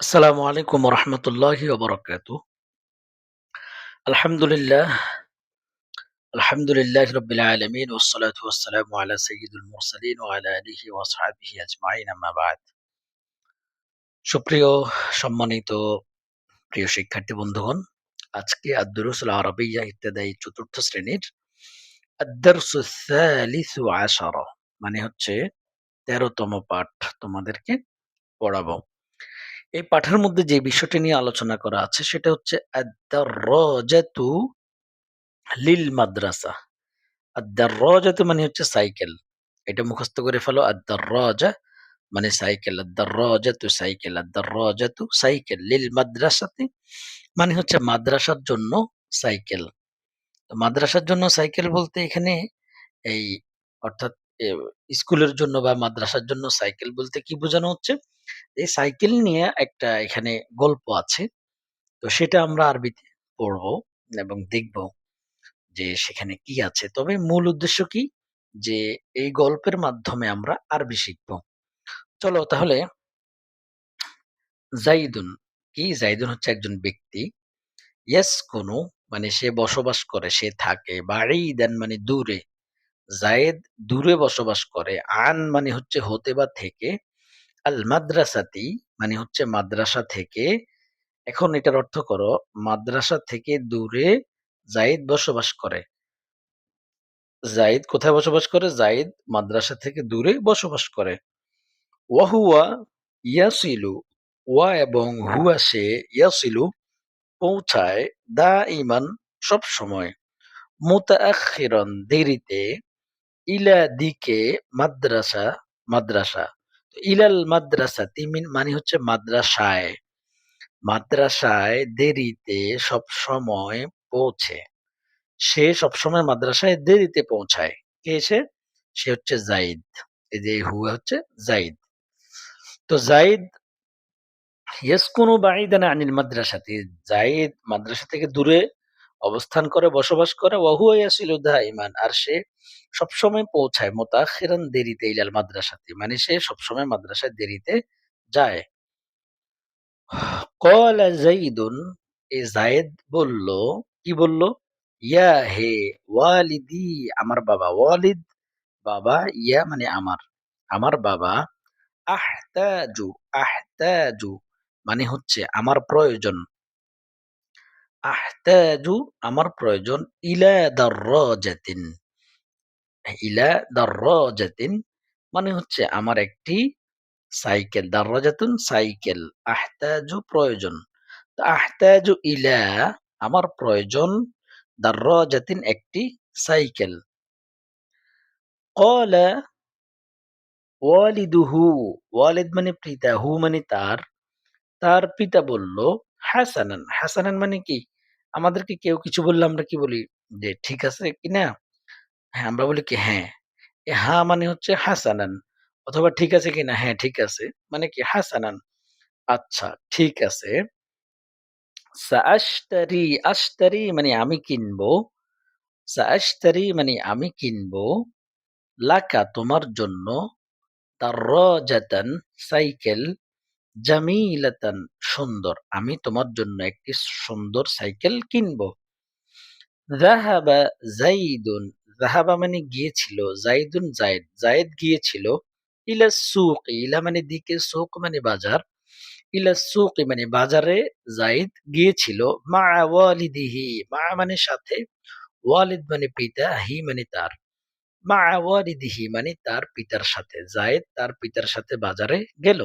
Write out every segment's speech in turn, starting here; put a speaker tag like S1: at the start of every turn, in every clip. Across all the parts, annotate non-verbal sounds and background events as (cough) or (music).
S1: আসসালামু আলাইকুম রহমতুল্লাহি ওবরাকাত আলহামদুলিল্লাহ আলহামদুলিল্লাহ রবিল আলমিন ওসলাত ওসালাম আলা সঈদুল মুরসালিন ও আলা আলিহি ওয়াসহাবিহি আজমাইন, আম্মা বাদ। সুপ্রিয়, সম্মানিত প্রিয় শিক্ষার্থী বন্ধুগণ, আজকে আব্দুরুসুল আরবিয়া ইত্যাদি চতুর্থ শ্রেণির আদারসু সালিসু আশারা মানে হচ্ছে তেরোতম পাঠ তোমাদেরকে পড়াবো। এই পাঠের মধ্যে যে বিষয়টি নিয়ে আলোচনা করা আছে, সেটা হচ্ছে লিল মাদ্রাসা আদ-দাররাজাতু মানে হচ্ছে সাইকেল। এটা মুখস্থ করে ফেলো, আদ-দাররাজা মানে সাইকেল, আদ-দাররাজাতু সাইকেল আদ-দাররাজাতু সাইকেল। লিল মাদ্রাসাতে মানে হচ্ছে মাদ্রাসার জন্য সাইকেল। মাদ্রাসার জন্য সাইকেল বলতে এখানে এই অর্থাৎ স্কুলের জন্য বা মাদ্রাসার জন্য সাইকেল বলতে কি বোঝানো হচ্ছে? এই সাইকেল নিয়ে একটা এখানে গল্প আছে। তো সেটা আমরা আরবিতে পড়ব এবং দেখব যে সেখানে কি আছে। তবে মূল উদ্দেশ্য কি? যে এই গল্পের মাধ্যমে আমরা আরবি শিখব। চলো তাহলে জাইদুন, কি? জাইদুন হচ্ছে একজন ব্যক্তি। ইয়াস কোনো মানে সে বসবাস করে, সে থাকে বাড়ি দেন মানে দূরে। জায়েদ দূরে বসবাস করে। আন মানে হচ্ছে হতে বা থেকে। আল মাদ্রাসাতি মানে হচ্ছে মাদ্রাসা থেকে, এখন এটার অর্থ করো, মাদ্রাসা থেকে দূরে জাইদ বসবাস করে। জাইদ কোথায় বসবাস করে? জাইদ মাদ্রাসা থেকে দূরে বসবাস করে। ওয়াহুয়া ইয়াসিলু, ওয়া এবং হুয়া সে ইয়াসিলু পৌঁছায় দা ইমান সব সময়। মুতাআখিরান দেরিতে ইলা দিকে মাদ্রাসা মাদ্রাসা ইলাল মাদ্রাসা তিমিন মানে হচ্ছে মাদ্রাসায়। মাদ্রাসায় দেরিতে সব সময় পৌঁছে। সে সবসময় মাদ্রাসায় দেরিতে পৌঁছায়। কে এসে? সে হচ্ছে জাইদ। এই যে হুয়া হচ্ছে জাইদ। তো জাইদ, ইয়াসকুনু বাঈদান আনিল মাদ্রাসাতি। জাইদ মাদ্রাসা থেকে দূরে অবস্থান করে, বসবাস করে। ইয়াসিলু আর সে সবসময় পৌঁছায়, মুতাখিরান দেরিতে ইলাল মাদ্রাসাতি। মানে সে সবসময় মাদ্রাসায় দেরিতে যায়। ক্বালা যাইদুন এই যায়েদ বলল, কি বলল? ইয়া হে ওয়ালিদি, আমার বাবা। ওয়ালিদ বাবা, ইয়া মানে আমার। আমার বাবা, আহতাজু আহতাজু মানে হচ্ছে আমার প্রয়োজন। আহতাজু আমার প্রয়োজন ইলা দাররাজাতিন ইলা দাররাজাতিন মানে হচ্ছে আমার একটি সাইকেল দাররাজাতুন সাইকেল আহতাজু প্রয়োজন। আহতাজু ইলা আমার প্রয়োজন দাররাজাতিন একটি সাইকেল। ক্বালা ওয়ালিদুহু ওয়ালিদ মানে পিতা, হু মানে তার তার পিতা বলল হাসানান। হাসানান মানে কি? আমাদেরকে কেউ কিছু বললে আমরা কি বলি? যে, ঠিক আছে কিনা হ্যাঁ আমরা বলি কি হ্যাঁ। এ হ্যাঁ মানে হচ্ছে হাসানান। অথবা, ঠিক আছে কিনা হ্যাঁ ঠিক আছে। মানে কি, হাসানান। আচ্ছা ঠিক আছে। সাআশতারি আশতারি মানে আমি কিনবো। সাআশতারি মানে আমি কিনবো। লাকা তোমার জন্য। দাররাজাতান সাইকেল। জামিলাতান, সুন্দর। আমি তোমার জন্য একটি সুন্দর সাইকেল কিনবো। যাহাবা জাইদুন যাহাবা মানে গিয়েছিল জাইদুন জায়েদ জায়েদ গিয়েছিল ইলা সুক, ইলা মানে দিকে সুক মানে বাজার, ইলা সুক মানে বাজারে জাইদ গিয়েছিল মা ওয়ালিদিহি মা মানে সাথে, ওয়ালিদ মানে পিতা, হি মানে তার মা ওয়ালিদিহি মানে তার পিতার সাথে জায়েদ তার পিতার সাথে বাজারে গেল।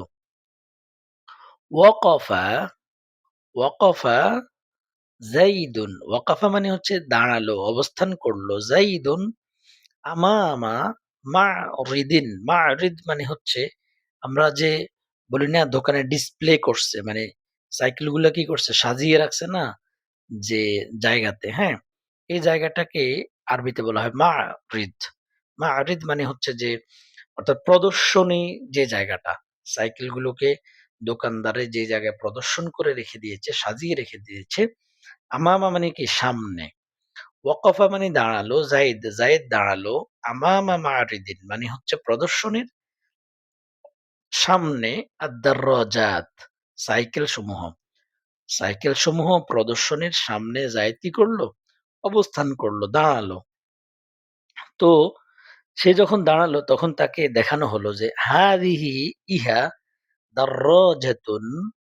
S1: ওয়াকফা ওয়াকফা জাইদুন ওয়াকাফা মানে হচ্ছে দাঁড়াল, অবস্থান করল জাইদুন আমামা মা রিদিন মা রিদ মানে হচ্ছে আমরা যে বলি না, দোকানে ডিসপ্লে করছে মানে সাইকেলগুলা কি করছে, সাজিয়ে রাখছে না, যে জায়গাতে হ্যাঁ? এই জায়গাটাকে আরবিতে বলা হয় মা রিদ মা রিদ মানে হচ্ছে যে, অর্থাৎ প্রদর্শনী যে জায়গাটা সাইকেল গুলোকে দোকানদারে যে জায়গায় প্রদর্শন করে রেখে দিয়েছে, সাজিয়ে রেখে দিয়েছে আমামা মানে কি? সামনে। ওয়াকফা মানে দাঁড়াল জাইদ জাইদ দাঁড়াল আমামা মারিদিন মানে হচ্ছে প্রদর্শনীর সামনে আদার রজাত সাইকেল সমূহ সাইকেল সমূহ প্রদর্শনীর সামনে জায়েদ কি করল? অবস্থান করল, দাঁড়াল। তো সে যখন দাঁড়াল, তখন তাকে দেখানো হলো যে হাদিহি ইহা দাররাজাতুন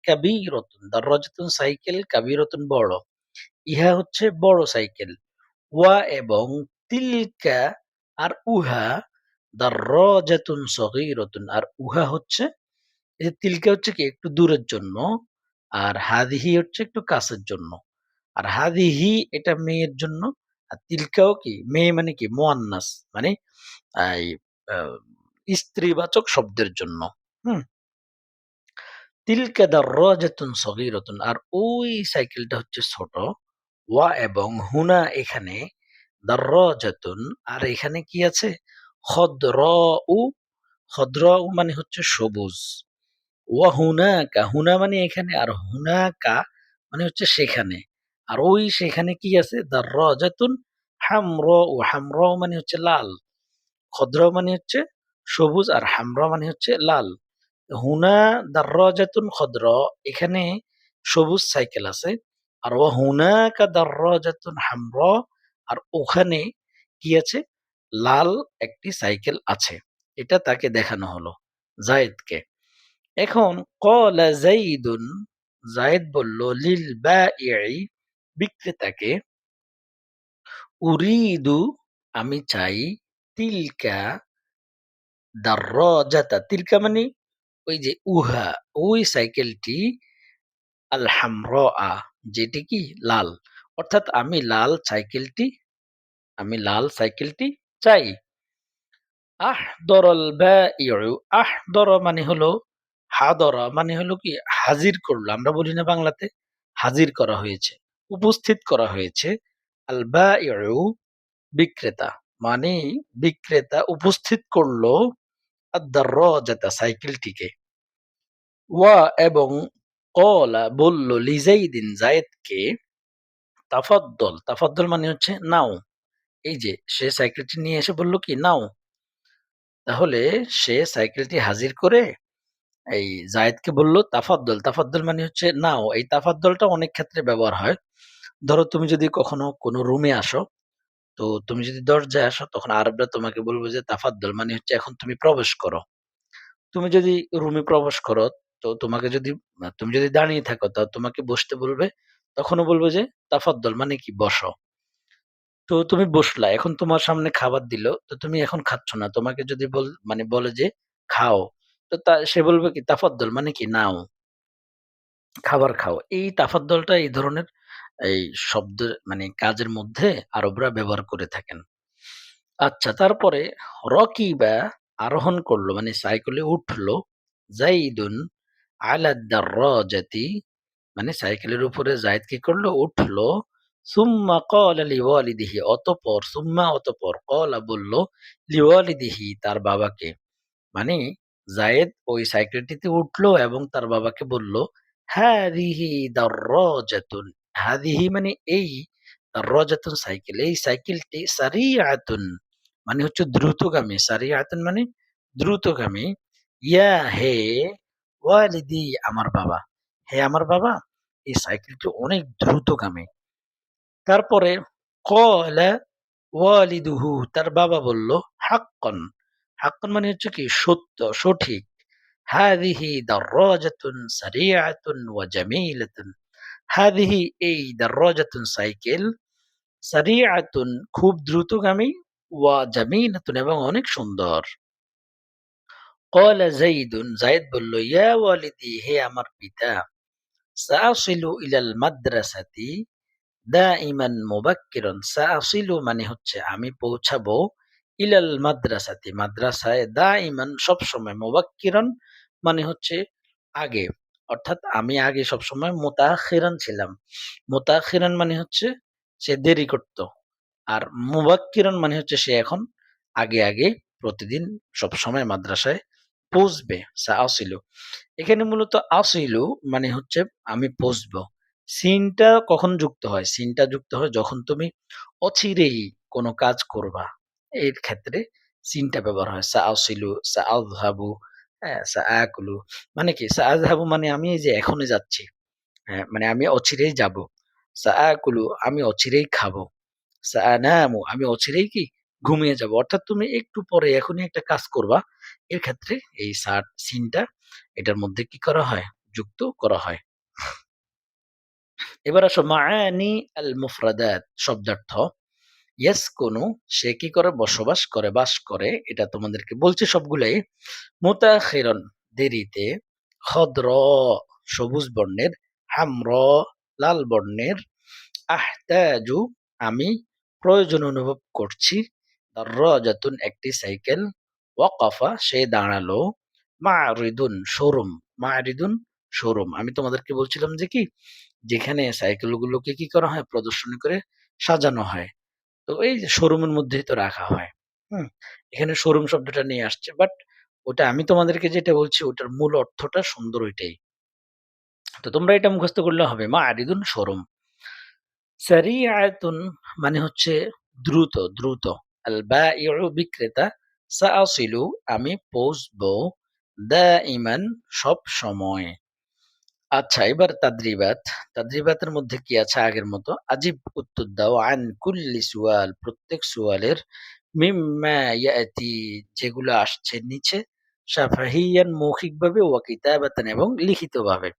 S1: কাবীরাতুন দাররাজাতুন সাইকেল, কাবীরাতুন বড়। ইহা হচ্ছে বড় সাইকেল। ওয়া এবং তিলকা আর উহা দাররাজাতুন সগীরাতুন। আর উহা হচ্ছে, এই তিলকা হচ্ছে কি একটু দূরের জন্য, আর হাদিহি হচ্ছে একটু কাছের জন্য। আর হাদিহি এটা মেয়ের জন্য, আর তিলকাও কি, মেয়ে মানে কি, মোয়ান্নাস মানে স্ত্রীবাচক শব্দের জন্য। হুম? তিলকা দাররাজাতুন সগীরাতুন। আর ওই সাইকেলটা হচ্ছে ছোট। ওয়া এবং হুনা এখানে। দাররাজাতুন আর এখানে কি আছে? খদ্রাউ। খদ্রাউ মানে হচ্ছে সবুজ। ওয়া হুনাকা হুনা মানে এখানে। আর হুনাকা মানে হচ্ছে সেখানে। আর ওই সেখানে কি আছে? দাররাজাতুন হামরা ও হামরা মানে হচ্ছে লাল। খদ্র মানে হচ্ছে সবুজ। আর হামরা মানে হচ্ছে লাল। হুনা দাররাজাতুন খদ্র, এখানে সবুজ সাইকেল আছে। আর ও হুনা হুনাকা দাররাজাতুন হামরা, আর ওখানে কি আছে? লাল একটি সাইকেল আছে। এটা তাকে দেখানো হলো জায়েদকে। এখন কলা জাইদুন, জায়েদ বলল, লিল বাই বিক্রেতাকে উরিদু, আমি চাই তিলকা দাররাজাতা। তিলকা মানে ওই যে উহা, ওই সাইকেলটি আল যেটি কি? লাল। অর্থাৎ আমি লাল সাইকেলটি, আমি লাল সাইকেলটি চাই। আহ দরল আহ দর মানে হলো, হাদরা মানে হলো কি? হাজির করল। আমরা বলি না বাংলাতে, হাজির করা হয়েছে, উপস্থিত করা হয়েছে। আল বাইউ বিক্রেতা মানে বিক্রেতা উপস্থিত করল আদ-দাররাজাতা, সাইকেলটিকে। ওয়া এবং কলা বলল লিজাইদিন জায়েদকে তাফাদ্দল। তাফাদ্দল মানে হচ্ছে নাও। এই যে, সে সাইকেলটি নিয়ে এসে বলল কি, নাও। তাহলে সে সাইকেলটি হাজির করে এই জায়েদকে বলল তাফাদ্দল। তাফাদ্দল মানে হচ্ছে নাও। এই তাফাদ্দলটা অনেক ক্ষেত্রে ব্যবহার হয়। ধরো তুমি যদি কখনো কোনো রুমে আসো তো তুমি যদি দরজায় আসো, তখন আরবরা তোমাকে বলবে যে, তাফাদ্দল মানে হচ্ছে, এখন তুমি প্রবেশ করো। তুমি যদি রুমে প্রবেশ করো, তো তোমাকে যদি তুমি যদি দাঁড়িয়ে থাকো, তা তোমাকে বসতে বলবে, তখনও বলবে যে, তাফাদ্দল মানে কি? বসো। তো তুমি বসলা, এখন তোমার সামনে খাবার দিল, তো তুমি এখন খাচ্ছ না। তোমাকে যদি বল মানে বলে যে, খাও। তো তা, সে বলবে কি, তাফাদ্দল মানে কি? নাও। খাবার খাও। এই তাফাদ্দলটা এই ধরনের এই শব্দ মানে কাজের মধ্যে আরবরা ব্যবহার করে থাকেন। আচ্ছা তারপরে রকি বা আরোহণ করল মানে সাইকেলে উঠল জাইদুন আলা দাররাজাতি মানে সাইকেলের উপরে জায়েদ কি করল? উঠল, সুম্মা ক্বালা লিওয়ালিদিহি, অতঃপর, সুম্মা অতঃপর, ক্বালা বলল লিওয়ালিদিহি, তার বাবাকে। মানে জায়েদ ওই সাইকেলটিতে উঠল এবং তার বাবাকে বলল হাদিহি দাররাজাতুন হাদিহি মানে এই দাররাজাতুন সাইকেল এই সাইকেলটি সারিআতুন মানে হচ্ছে দ্রুতগামী সারিআতুন মানে দ্রুতগামী ইয়া হে ওয়ালিদি আমার বাবা হে আমার বাবা এই সাইকেলটি অনেক দ্রুতগামী তারপরে কলা ওয়ালিদুহু তার বাবা বলল হাক্কন হাক্কন মানে হচ্ছে কি সত্য সঠিক হাদিহি দাররাজাতুন সারিআতুন ওয়া জামিলাতুন হাদিহি এই দাররাজাতুন সাইকেল সারিআতুন খুব দ্রুতগামী ওয়া জামিলাতুন এবং অনেক সুন্দর। কলা জাইদুন জাইদ বলল ইয়া ওয়ালিদি হে আমার পিতা সাআসিলু ইলাল মাদ্রাসাতি দাইমান মুবাক্কিরান সাআসিলু মানে হচ্ছে আমি পৌঁছাবো ইলাল মাদ্রাসাতি মাদ্রাসায় দাইমান সবসময় মুবাক্কিরান মানে হচ্ছে আগে। অর্থাৎ আমি আগে সবসময় মুতাখিরান ছিলাম। মুতাখিরান মানে হচ্ছে সে দেরি করত। আর মুবাক্কিরান মানে হচ্ছে সে এখন আগে আগে প্রতিদিন সবসময় মাদ্রাসায় পৌঁছবে সাআসিলু এখানে মূলত আসিলু মানে হচ্ছে আমি পৌঁছবো। সিনটা কখন যুক্ত হয়? সিনটা যুক্ত হয় যখন তুমি অচিরেই কোনো কাজ করবা। এর ক্ষেত্রে সিনটা ব্যবহার হয়, সা আসিলু, সা আযহাবু হ্যাঁ, মানে কি? সাআযহাবু মানে আমি এই যে এখনই যাচ্ছি। হ্যাঁ, মানে আমি অচিরেই যাব। সাআকুলু আমি অচিরেই খাব। সাআনামু আমি অচিরেই কি? ঘুমিয়ে যাব। অর্থাৎ তুমি একটু পরে এখনই একটা কাজ করবা। এর ক্ষেত্রে এই সার সিনটা এটার মধ্যে কি করা হয়? যুক্ত করা হয়। এবার আসো মাআনি আল মুফরাদাত শব্দার্থ। ইয়াসকুনু সে কি করে? বসবাস করে, বাস করে। এটা তোমাদেরকে বলছি সবগুলাই। মুতাখিরান দেরিতে, খদ্র সবুজ বর্ণের, হামর লাল বর্ণের, আহতাজু আমি প্রয়োজন অনুভব করছি, দাররাজাতুন একটি সাইকেল, ওয়াকাফা সে দাঁড়াল, মা'রিদুন শোরুম, মা'রিদুন শোরুম। আমি তোমাদেরকে বলছিলাম যে কি যেখানে সাইকেলগুলোকে কি করা হয়? প্রদর্শনী করে সাজানো হয়। তো এই যে শোরুমের মধ্যেই তো রাখা হয়। হুম? এখানে শোরুম শব্দটা নিয়ে আসছে। বাট ওটা আমি তোমাদেরকে যেটা বলছি ওটার মূল অর্থটা সুন্দর ওইটাই। তো তোমরা এটা মুখস্থ করলে হবে। মা'রিদুন শোরুম। সারিআতুন মানে হচ্ছে দ্রুত, দ্রুত। আল বাইউ বিক্রেতা, সাআসিলু আমি পৌঁছবো, দাইমান সব সময়। আচ্ছা এবার তাদরিবাত। তাদরিবাতের মধ্যে কি আছে আগের মতো? আজিব উত্তর দাও আন কুল্লি সুয়াল, প্রত্যেক সুয়ালের মিম্মা যেগুলো আসছে নিচে শাফাহিয়ান মৌখিকভাবে ওয়া কিতাবাতান এবং লিখিতভাবে।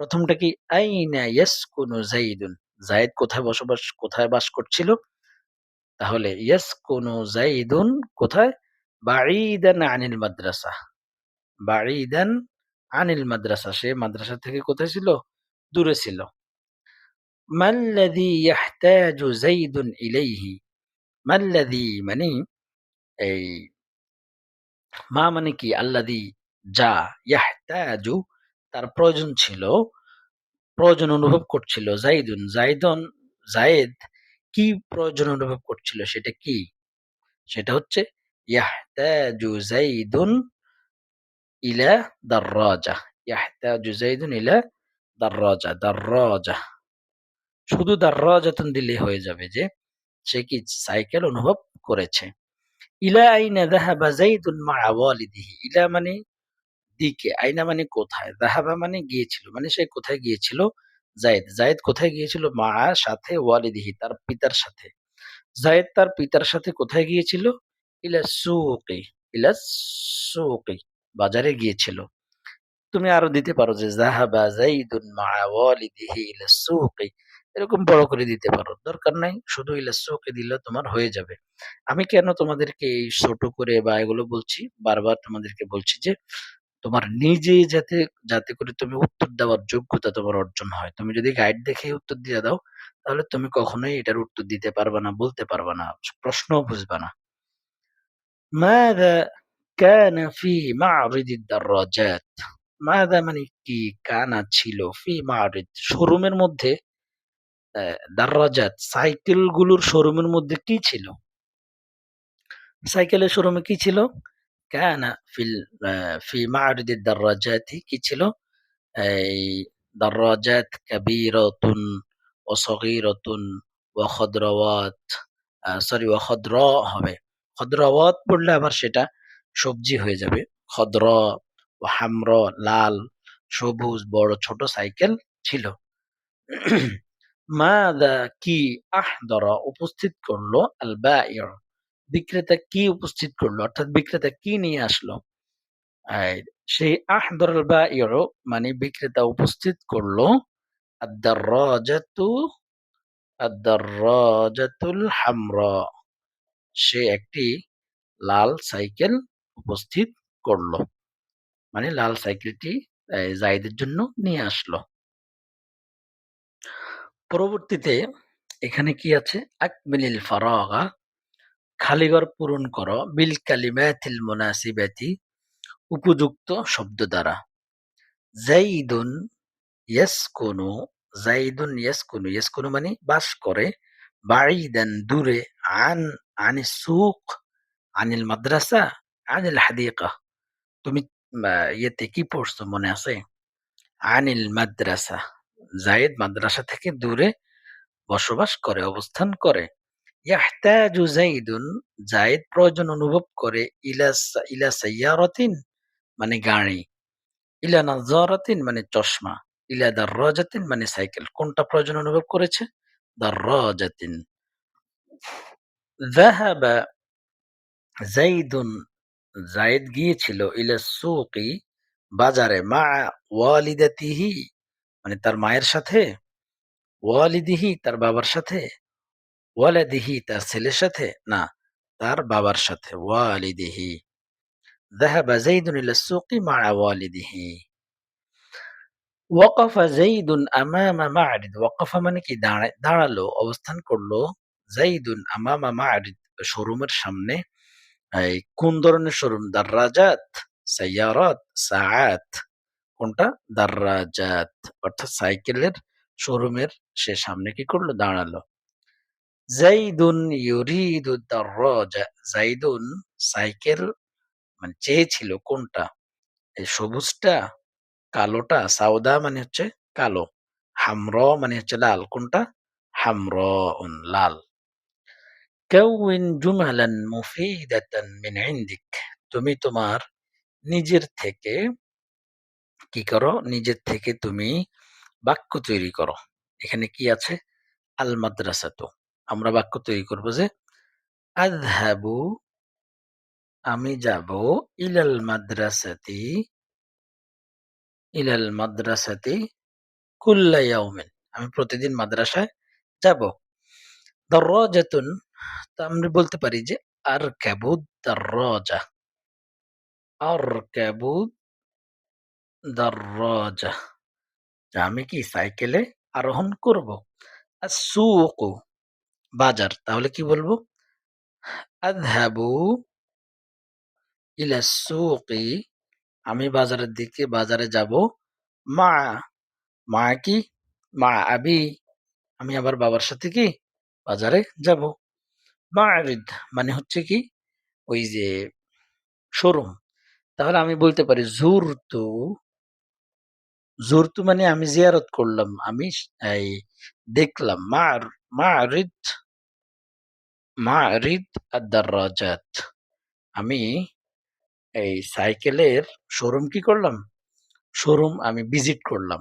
S1: প্রথমটা কি, আইনা ইয়াসকুনু যাইদুন যায়েদ কোথায় বসবাস, কোথায় বাস করছিল? তাহলে ইয়াসকুনু যাইদুন কোথায়? বাঈদান আনিল মাদ্রাসা। বাঈদান আনিল মাদ্রাসা সে মাদ্রাসা থেকে কোথায় ছিল? দূরে ছিল। মাল্লাযী ইয়াহতাজু যাইদুন ইলাইহি মাল্লাযী মানে এই মা মানে কি? আল্লাযী যা ইয়াহতাজু তার প্রয়োজন ছিল, প্রয়োজন অনুভব করছিল যাইদুন যাইদন যায়েদ কি প্রয়োজন অনুভব করছিল সেটা কি? সেটা হচ্ছে ইয়াহতাজু যাইদুন ইলা দাররাজা। ইয়াহতাজু যাইদুন ইলা দাররাজা, দাররাজা। শুধু দাররাজাতুন দিলেই হয়ে যাবে যে সে কি সাইকেল অনুভব করেছে। ইলা আইনা যাহাবা যাইদুন মা'a ওয়ালিদিহি। ইলা মানে দিকে, আইনা মানে কোথায়, যাহাবা মানে গিয়েছিল। মানে সে কোথায় গিয়েছিল? যায়েদ। যায়েদ কোথায় গিয়েছিল? মা'a সাথে ওয়ালিদিহি তার পিতার সাথে। যায়েদ তার পিতার সাথে কোথায় গিয়েছিল? ইলা সুকি, ইলা সুকি বাজারে গিয়েছিল। তুমি আরও দিতে পারো যে ইলা সুকি এরকম বড় করে দিতে পারো। দরকার নাই শুধু ইলা সুকি দিলে তোমার হয়ে যাবে। আমি কেন তোমাদেরকে এই ছোট করে বা এগুলো বলছি? বারবার তোমাদেরকে বলছি যে তোমার নিজে যাতে যাতে করে তুমি উত্তর দেওয়ার যোগ্যতা তোমার অর্জন হয়। তুমি যদি গাইড দেখে উত্তর দিয়ে দাও তাহলে তুমি কখনোই এটার উত্তর দিতে পারবা না, বলতে পারবা না। প্রশ্নও বুঝবা না। কানা ফি মা'রিদিদ দাররাজাত। মাযা মানে কি? কানা ছিল ফি মা'রিদ শোরুমের মধ্যে অ্যা দাররাজাত সাইকেলগুলোর শোরুমের মধ্যে কি ছিল? সাইকেলের শোরুমে কি ছিল? কানা ফিল ফি মা'রিদিদ দাররাজাতি কি ছিল? এই দাররাজাত কাবীরাতুন ওয়া সগীরাতুন ওয়া খদরাওয়াত সরি ওয়া খদরা হবে। খদরাওয়াত পড়লে আবার সেটা সবজি হয়ে যাবে। খদ্র হামরা লাল, সবুজ, বড় ছোট সাইকেল ছিল। মাযা কি আহদারা উপস্থিত করল আল বিক্রেতা কি উপস্থিত করল? অর্থাৎ বিক্রেতা কি নিয়ে আসলো? সেই আহদারাল বাইউ মানে বিক্রেতা উপস্থিত করল আদ-দাররাজাতুল হামরা সে একটি লাল সাইকেল উপস্থিত করল। মানে লাল সাইকেলটি যায়েদের জন্য নিয়ে আসলো। পরবর্তীতে এখানে কি আছে? আকমিলিল ফারাগা, খালিঘর পূরণ করো, বিল কালিমাতিল মুনাসিবাতি, উপযুক্ত শব্দ দ্বারা। যাইদুন ইয়াসকুনু যাইদুন ইয়াসকুনু ইয়াসকুনু মানে বাস করে, বাঈদান দূরে, আন আনিস সুক আনিল মাদ্রাসা আনিল হাদিকা তুমি ইয়েতে কি পড়ছো মনে আছে? আনিল মাদ্রাসা যায়েদ মাদ্রাসা থেকে দূরে বসবাস করে, অবস্থান করে। ইয়াহতাজু যাইদুন যায়েদ প্রয়োজন অনুভব করে ইলা ইলা সাইয়ারাতিন মানে গাড়ি। ইলা নাযারাতিন মানে চশমা। ইলা দাররাজাতিন মানে সাইকেল। কোনটা প্রয়োজন অনুভব করেছে? দাররাজাতিন। যাহাবা যাইদুন যায়েদ গিয়েছিল ইলা সুকি বাজারে মা ওয়ালিদাতিহি মানে তার মায়ের সাথে, ওয়ালিদিহি তার বাবার সাথে, ওয়ালাদিহি তার ছেলের সাথে, না, তার বাবার সাথে, ওয়ালিদিহি। যাহাবা যাইদুন ইলা সুকি মা ওয়ালিদিহি। ওয়াকাফা যাইদুন আমামা মা'রিদ, ওয়াকাফা মানে কি? দাঁড়াল, অবস্থান করল যাইদুন আমামা মা'রিদ শোরুমের সামনে। এই কোন ধরনের শোরুম? দাররাজাত সাইয়ারাত, সাআত। কোনটা? দাররাজাত অর্থাৎ সাইকেলের শোরুমের সে সামনে কি করল? দাঁড়াল। জাইদুন ইউরিদু দাররাজা জাইদুন সাইকেল মানে চেয়েছিল কোনটা? এই সবুজটা, কালোটা, সাউদা মানে হচ্ছে কালো। হামর মানে হচ্ছে লাল। কোনটা? হামর লাল। কাউইন জুমালান মুফিদাতান মিন ইনদিক তুমি তোমার নিজের থেকে কি করো নিজের থেকে তুমি বাক্য তৈরি করো। এখানে কি আছে? আল মাদ্রাসা তো আমরা বাক্য তৈরি করব যে, আযহাবু, আমি যাব ইলাল মাদ্রাসাতি ইলাল মাদ্রাসাতি কুল্লা ইয়াউমিন। আমি প্রতিদিন মাদ্রাসায় যাব। দাররাজাতুন তা আমরা বলতে পারি যে, আর কাবুদ দাররাজা আর কাবুদ দাররাজা আমি কি সাইকেলে আরোহণ করব? আসুকু বাজার। তাহলে কি বলব? আযহাবু ইলা সুকি আমি বাজারের দিকে বাজারে যাব। মা মা কি? মা, আবি, আমি আবার বাবার সাথে কি বাজারে যাব? মারিদ মানে হচ্ছে কি? ওই যে শোরুম। তাহলে আমি বলতে পারি জুরতু জুরতু মানে আমি জিয়ারত করলাম, আমি এই দেখলাম মার মারিদ মারিদ আদ-দারাজাত আমি এই সাইকেলের শোরুম কি করলাম? শোরুম আমি ভিজিট করলাম।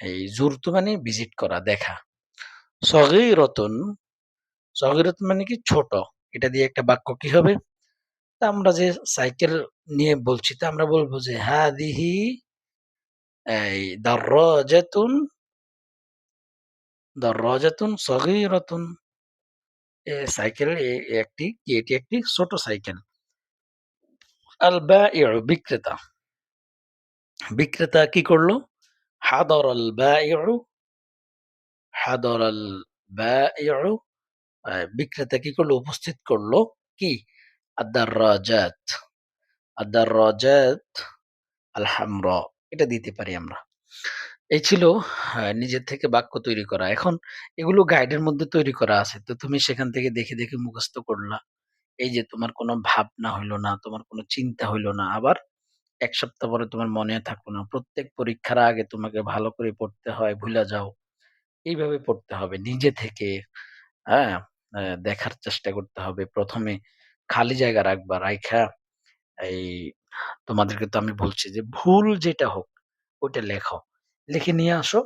S1: এই জুরতু মানে ভিজিট করা, দেখা। সগীরতুন সগীরতুন মানে কি? ছোট। এটা দিয়ে একটা বাক্য কি হবে? তা আমরা যে সাইকেল নিয়ে বলছি, তা আমরা বলব যে, হাদিহি এই দাররাজাতুন সগীরাতুন। এ সাইকেল একটি এটি একটি? ছোট সাইকেল। আল বিক্রেতা। বিক্রেতা কি করল? হাদর আল বাঈউ হাদর আল বাঈউ বিক্রেতা কি করল? উপস্থিত করল। কি? আদার রাজাত আদার আল হামরা এটা দিতে পারি আমরা। এই ছিল নিজের থেকে বাক্য তৈরি করা। এখন এগুলো গাইডের মধ্যে তৈরি করা আছে। তো তুমি সেখান থেকে দেখে দেখে মুখস্থ করলা। এই যে তোমার কোনো ভাবনা হইল না, তোমার কোনো চিন্তা হইল না। আবার এক সপ্তাহ পরে তোমার মনে থাকল না। প্রত্যেক পরীক্ষার আগে তোমাকে ভালো করে পড়তে হয়, ভুলে যাও। এইভাবে পড়তে হবে নিজে থেকে। হ্যাঁ দেখার চেষ্টা করতে হবে। প্রথমে খালি জায়গা রাখবা, রাইখা এই তোমাদেরকে তো আমি বলছি যে ভুল যেটা হোক, ওইটা লেখো। লিখে নিয়ে আসো,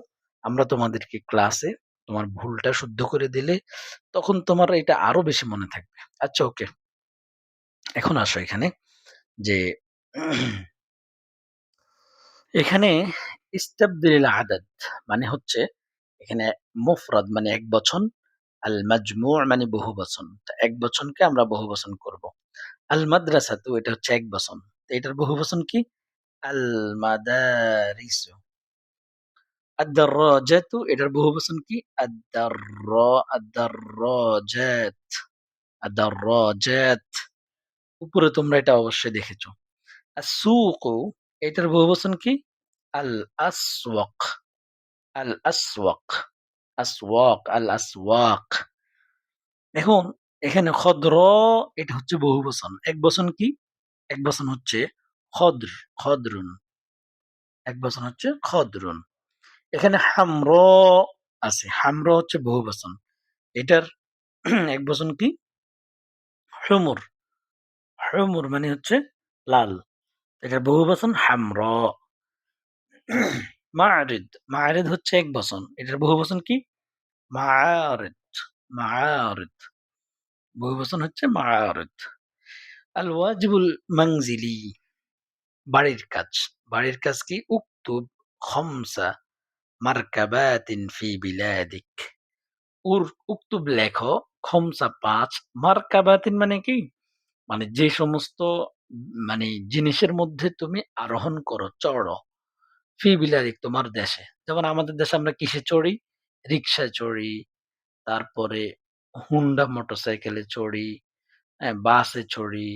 S1: আমরা তোমাদেরকে ক্লাসে তোমার ভুলটা শুদ্ধ করে দিলে তখন তোমার এটা আরও বেশি মনে থাকবে। আচ্ছা ওকে। এখন আসো এখানে যে এখানে ইস্তাবদিল আদাদ মানে হচ্ছে এখানে মুফরাদ মানে এক বচন আল মাজমু মানে বহু বচন। এক বচনকে আমরা বহু বচন করব। আল মাদ্রাসা তো এটা হচ্ছে এক বচন। এটার বহু বচন কি? আল মাদারিসু আদ-দাররাজাতু, এটার বহুবচন কি? আদ-দাররা, আদ-দাররাজাত। আদ-দাররাজাত। উপরে তোমরা এটা অবশ্যই দেখেছ। আস-সুকু, এটার বহুবচন কি? আল-আসওয়াক। আল-আসওয়াক। আসওয়াক আল-আসওয়াক। এখন এখানে খদ্র, এটা হচ্ছে বহুবচন। এক বচন কি? এক বচন হচ্ছে খদ্র, খদ্রুন। এক বচন হচ্ছে খদ্রুন। এখানে হামর আছে। হামর হচ্ছে বহু বচন এটার (clears throat) এক বচন কি? হুমুর। হুমুর মানে হচ্ছে লাল। এটার বহু বচন হামরা। (clears throat) মা'রিদ, মা'রিদ হচ্ছে এক বচন। এটার বহু বচন কি? মা'আরিদ, মা'আরিদ। বহু বচন হচ্ছে মা'আরিদ। আল ওয়াজিবুল মানজিলি বাড়ির কাজ। বাড়ির কাজ কি? উক্তুব খামসা মারকাবাতিন ফি বিলাদিক। উর উকতুব লেখো খমসা পাঁচ মারকাবাতিন মানে কি? মানে যে সমস্ত মানে জিনিসের মধ্যে তুমি আরোহণ করো, চড়ো। ফি বিলাদিক তোমার দেশে। যেমন আমাদের দেশে আমরা কিসে চড়ি? রিক্সায় চড়ি, তারপরে হুন্ডা মোটরসাইকেলে চড়ি, হ্যাঁ, বাসে চড়ি,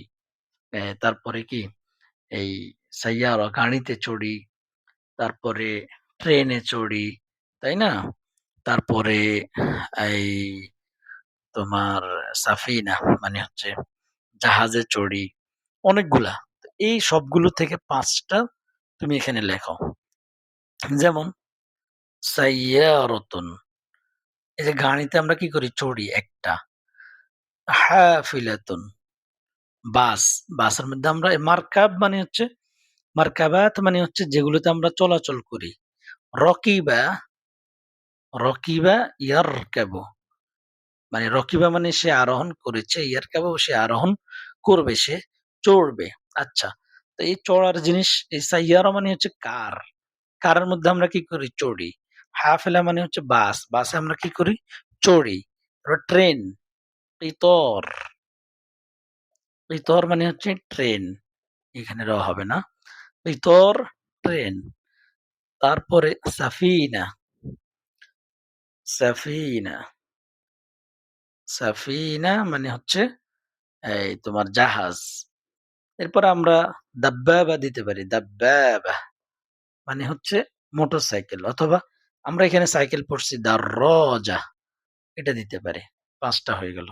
S1: তারপরে কি এই সাইয়ারা গাড়িতে চড়ি, তারপরে ট্রেনে চড়ি, তাই না? তারপরে এই তোমার সাফিনা মানে হচ্ছে জাহাজে চড়ি, অনেকগুলা। এই সবগুলো থেকে পাঁচটা তুমি এখানে লেখো। যেমন সাইয়ারাতুন এই যে গাড়িতে আমরা কি করি? চড়ি একটা। হাফিলাতুন বাস, বাসের মধ্যে আমরা মার্কাব মানে হচ্ছে মারকাবাত মানে হচ্ছে যেগুলোতে আমরা চলাচল করি। রকিবা, রকিবা ইয়ারকাবু মানে রকিবা মানে সে আরোহণ করেছে, ইয়ারকাবু সে আরোহণ করবে, সে চড়বে। আচ্ছা, তো এই চড়ার জিনিস এই সাইয়ারা মানে হচ্ছে কার। কারের মধ্যে আমরা কি করি? চড়ি। হাফেলা মানে হচ্ছে বাস, বাসে আমরা কি করি? চড়ি। ট্রেন, ইতর, ইতর মানে হচ্ছে ট্রেন। এখানে র হবে না। ইতর ট্রেন। তারপরে সাফিনা, সাফিনা, সাফিনা মানে হচ্ছে এই তোমার জাহাজ। এরপর আমরা দাব্বাবা দিতে পারি। দাব্বাবা মানে হচ্ছে মোটর সাইকেল অথবা আমরা এখানে সাইকেল পড়ছি দাররাজা এটা দিতে পারে পাঁচটা হয়ে গেল।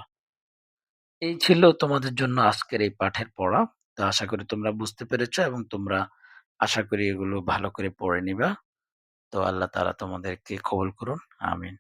S1: এই ছিল তোমাদের জন্য আজকের এই পাঠের পড়া। তো আশা করি তোমরা বুঝতে পেরেছ এবং তোমরা আশা করি এগুলো ভালো করে পড়ে নিবা। তো আল্লাহ তারা তোমাদেরকে কবল করুন। আমিন।